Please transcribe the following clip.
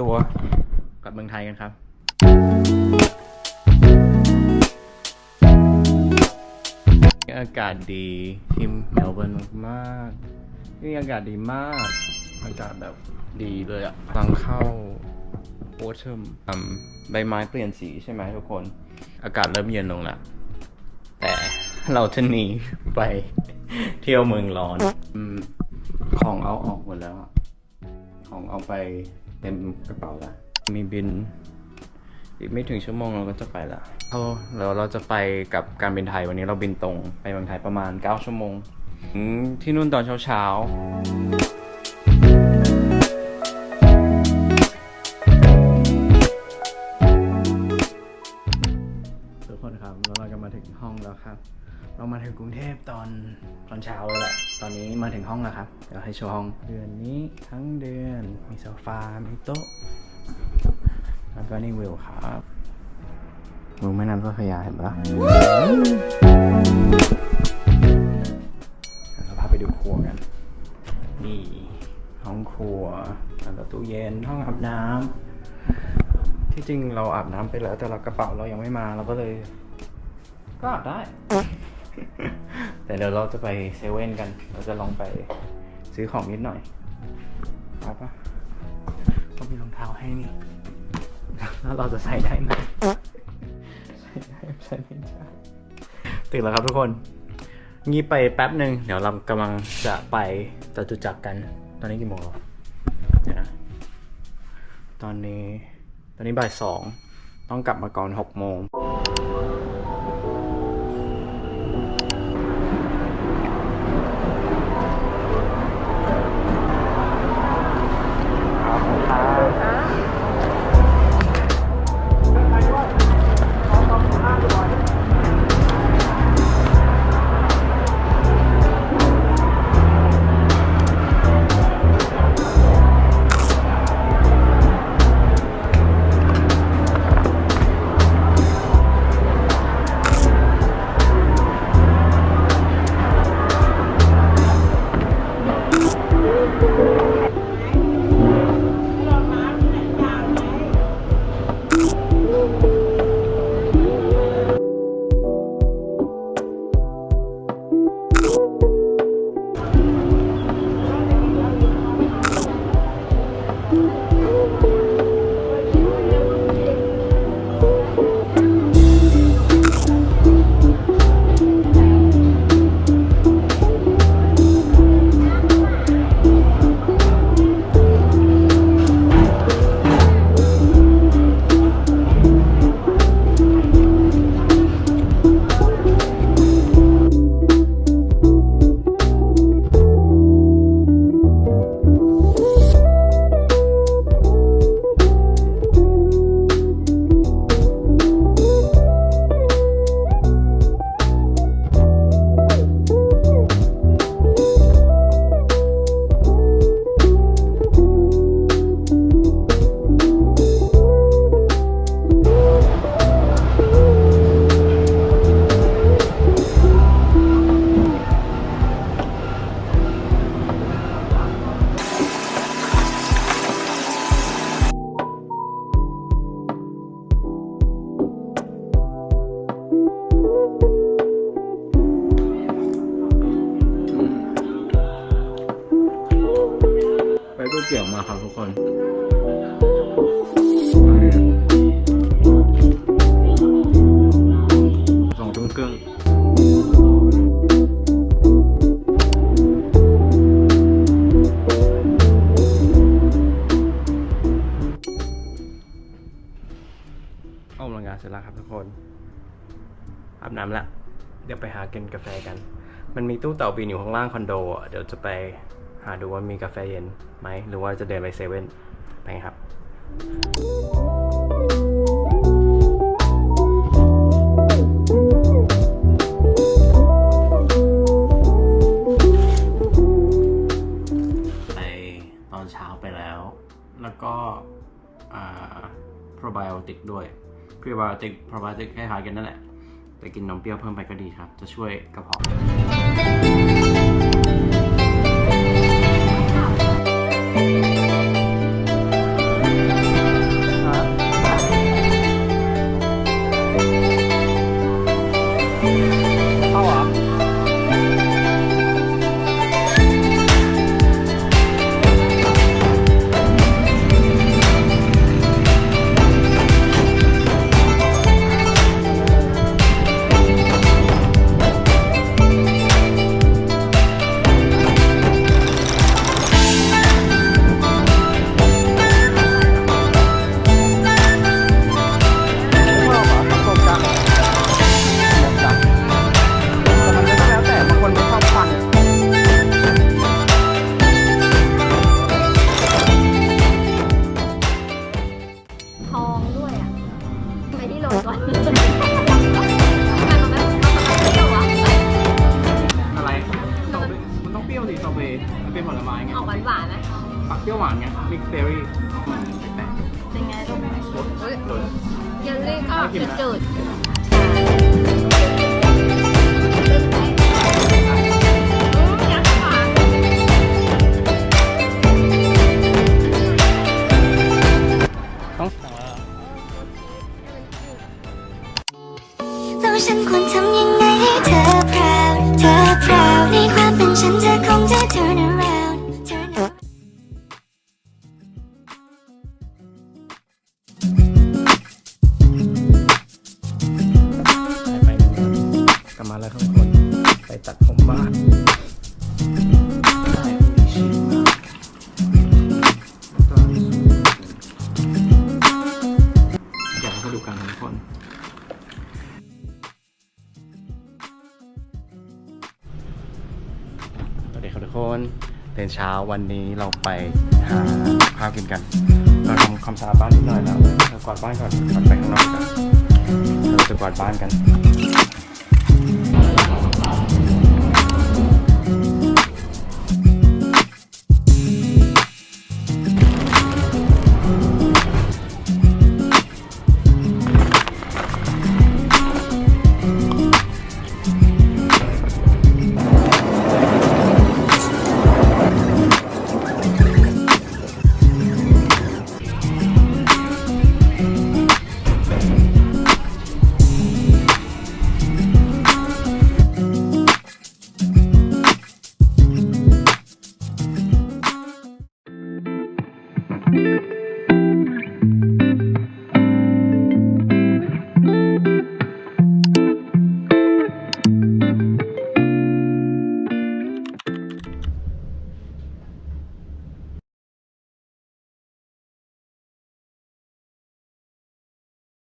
ตัวกลับเมืองไทยกันครับอากาศดีที่เมลเบิร์นมากๆที่นี่อากาศดีมาก อากาศแบบดีเลยอะทางเข้าโอเทมใบไม้เปลี่ยนสีใช่ไหมทุกคน อากาศเริ่มเย็นลงแล้ว แต่เราจะหนีไปเที่ยวเมืองร้อนอมของเอาออกหมดแล้วอะของเอาไป เต็มกระเป๋าละมีบิน อีกไม่ถึงชั่วโมงเราก็จะไปละเราแล้วเราจะไปกับการบินไทยวันนี้เราบินตรงไปเมืองไทยประมาณ 9 ชั่วโมงถึงที่นู่นตอนเช้าๆ ตอนตอนเช้าแล้วแหละ ตอนนี้มาถึงห้องแล้วครับ เดี๋ยวให้โชว์ห้อง เดือนนี้ทั้งเดือน มีโซฟา มีโต๊ะ แล้วก็นี่วิวครับวิวแม่น้ำเจ้าพระยาเห็นปะเราพาไปดูครัวกัน นี่ ห้องครัว แล้วก็ตู้เย็น ห้องอาบน้ำ ที่จริงเราอาบน้ำไปแล้ว แต่เรากระเป๋าเรายังไม่มา เราก็เลย ก็อาบได้ แต่เดี๋ยวเราจะไปเซเว่นกัน เราจะลองไปซื้อของนิดหน่อยไปปะเขามีรองเท้าให้นี่ แล้วเราจะใส่ได้ไหมใส่ได้ใส่ไม่ได้ตื่นแล้วครับทุกคนงี้ไปแป๊บหนึ่งเดี๋ยวเรากำลังจะไปจตุจักรกัน ตอนนี้กี่โมงแล้วนะตอนนี้ตอนนี้บ่ายสองต้องกลับมาก่อนหกโมง เตี๋ยวมาครับทุกคนสองทุ่มครึ่งออกกำลังกายเสร็จแล้วครับทุกคนอาบน้ำละ เดี๋ยวไปหากินกาแฟกัน มันมีตู้เต่าบินอยู่ข้างล่างคอนโดอะเดี๋ยวจะไป หาดูว่ามีกาแฟเย็นไหม หรือว่าจะเดินไปเซเว่นไปครับไปตอนเช้าไปแล้ว แล้วก็อ่า probiotic ด้วย prebiotic probiotic คล้ายๆกันนั่นแหละแต่กินนมเปรี้ยวเพิ่มไปก็ดีครับ จะช่วยกระเพาะ เยลลี่ก็ไม่กินนะจืดฉันควรทำยังไงให้เธอ proud เธอ proud ในความเป็นฉันเธอคงจะ turn around คนตื่นเช้าวันนี้เราไปหาข้าวกินกัน เราทำความสะอาดบ้านนิดหน่อยแล้วเรากวาดบ้านก่อนก่อนไปข้างนอกกันเราจะกวาดบ้านกัน